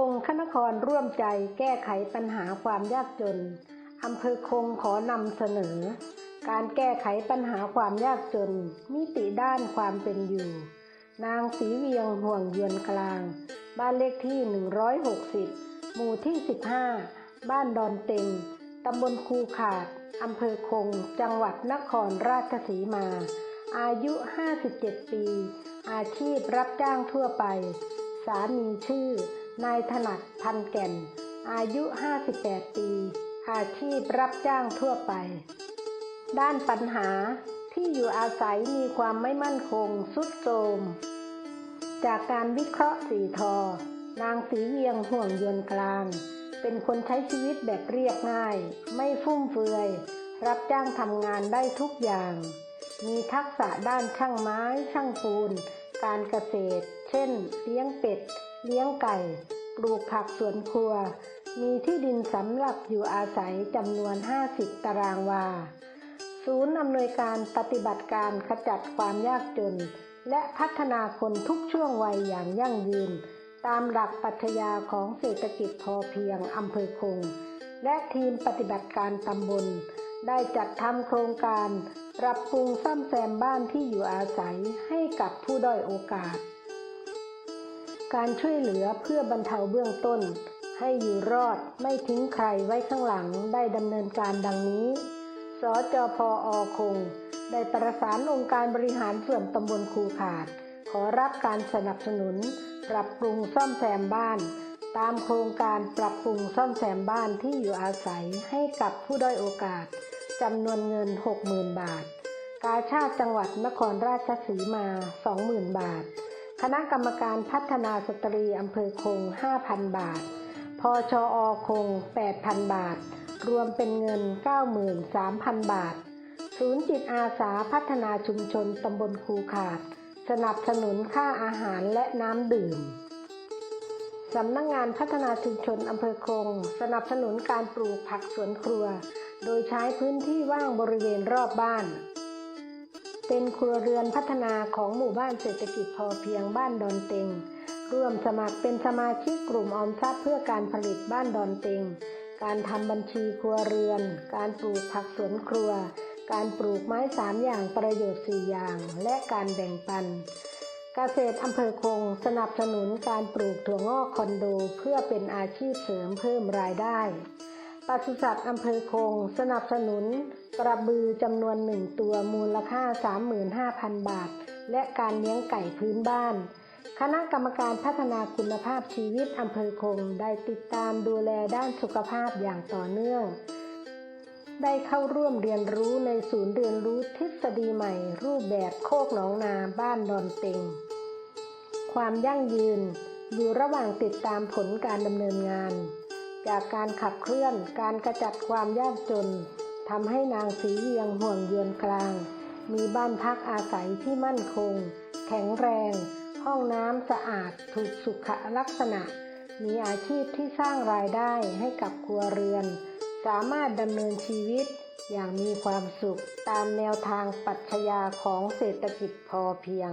คงคณครร่วมใจแก้ไขปัญหาความยากจน อำเภอคงขอนำเสนอ การแก้ไขปัญหาความยากจน มิติด้านความเป็นอยู่ นางสีเวียงห่วงเยือนกลาง บ้านเลขที่ 160 หมู่ที่ 15 บ้านดอนเต็ง ตำบลคูขาด อำเภอคง จังหวัดนครราชสีมา อายุ 57 ปี อาชีพรับจ้างทั่วไป สามีชื่อ นายถนัดพันแก่น อายุ 58 ปี อาชีพรับจ้างทั่วไป ด้านปัญหาที่อยู่อาศัยมีความไม่มั่นคงสุดโทมจากการวิเคราะห์สีทอ นางสีเวียงห่วงเยือนกลาง เป็นคนใช้ชีวิตแบบเรียบง่าย ไม่ฟุ่มเฟือย รับจ้างทำงานได้ทุกอย่าง มีทักษะด้านช่างไม้ ช่างปูน การเกษตร เช่น เลี้ยงเป็ด เลี้ยงไก่ ปลูกผักสวนครัว มีที่ดินสำหรับอยู่อาศัยจำนวน 50 ตารางวา ศูนย์อำนวยการปฏิบัติการขจัดความยากจน และพัฒนาคนทุกช่วงวัยอย่างยั่งยืน ตามหลักปรัชญาของเศรษฐกิจพอเพียงอำเภอคง และทีมปฏิบัติการตำบลได้จัดทำโครงการ ปรับปรุงซ่อมแซมบ้านที่อยู่อาศัยให้กับผู้ด้อยโอกาส การช่วยเหลือเพื่อบรรเทาเบื้องต้น ให้อยู่รอดไม่ทิ้งใครไว้ข้างหลังได้ดำเนินการดังนี้ สจพอคง ได้ประสานองค์การบริหารส่วนตำบลคูขาด ขอรับการสนับสนุน ปรับปรุงซ่อมแซมบ้าน ตามโครงการปรับปรุงซ่อมแซมบ้านที่อยู่อาศัยให้กับผู้ด้อยโอกาสจำนวนเงิน 60,000 บาท กาชาติจังหวัดนครราชสีมา 20,000 บาท คณะกรรมการพัฒนาสตรีอำเภอคง 5,000 บาทพชอคง 8,000 บาท รวมเป็นเงิน 93,000 บาท ศูนย์จิตอาสาพัฒนาชุมชนตำบลคูขาด สนับสนุนค่าอาหารและน้ำดื่ม สำนักงงานพัฒนาชุมชนอำเภอคง สนับสนุนการปลูกผักสวนครัว โดยใช้พื้นที่ว่างบริเวณรอบบ้าน เป็นครัวเรือนพัฒนาของหมู่บ้านเศรษฐกิจพอเพียงบ้านดอนเต็ง ร่วมสมัครเป็นสมาชิกกลุ่มออมทรัพย์เพื่อการผลิตบ้านดอนเต็ง การทำบัญชีครัวเรือน การปลูกผักสวนครัว การปลูกไม้สามอย่างประโยชน์สี่อย่าง และการแบ่งปัน เกษตรอำเภอคงสนับสนุนการปลูกถั่วงอกคอนโดเพื่อเป็นอาชีพเสริมเพิ่มรายได้ ปศุสัตว์อำเภอคง สนับสนุน กระบือจำนวนหนึ่งตัวมูลค่า 35,000 บาท และการเลี้ยงไก่พื้นบ้าน คณะกรรมการพัฒนาคุณภาพชีวิตอำเภอคง ได้ติดตามดูแลด้านสุขภาพอย่างต่อเนื่อง ได้เข้าร่วมเรียนรู้ในศูนย์เรียนรู้ทฤษฎีใหม่ รูปแบบโคกหนองนาบ้านดอนเต็ง ความยั่งยืน อยู่ระหว่างติดตามผลการดำเนินงาน จากการขับเคลื่อนการกระจัดความยากจนทำให้นางสีเวียงห่วงเยือนกลาง มีบ้านพักอาศัยที่มั่นคง แข็งแรง ห้องน้ำสะอาดถูกสุขลักษณะ มีอาชีพที่สร้างรายได้ให้กับครัวเรือน สามารถดำเนินชีวิตอย่างมีความสุขตามแนวทางปรัชญาของเศรษฐกิจพอเพียง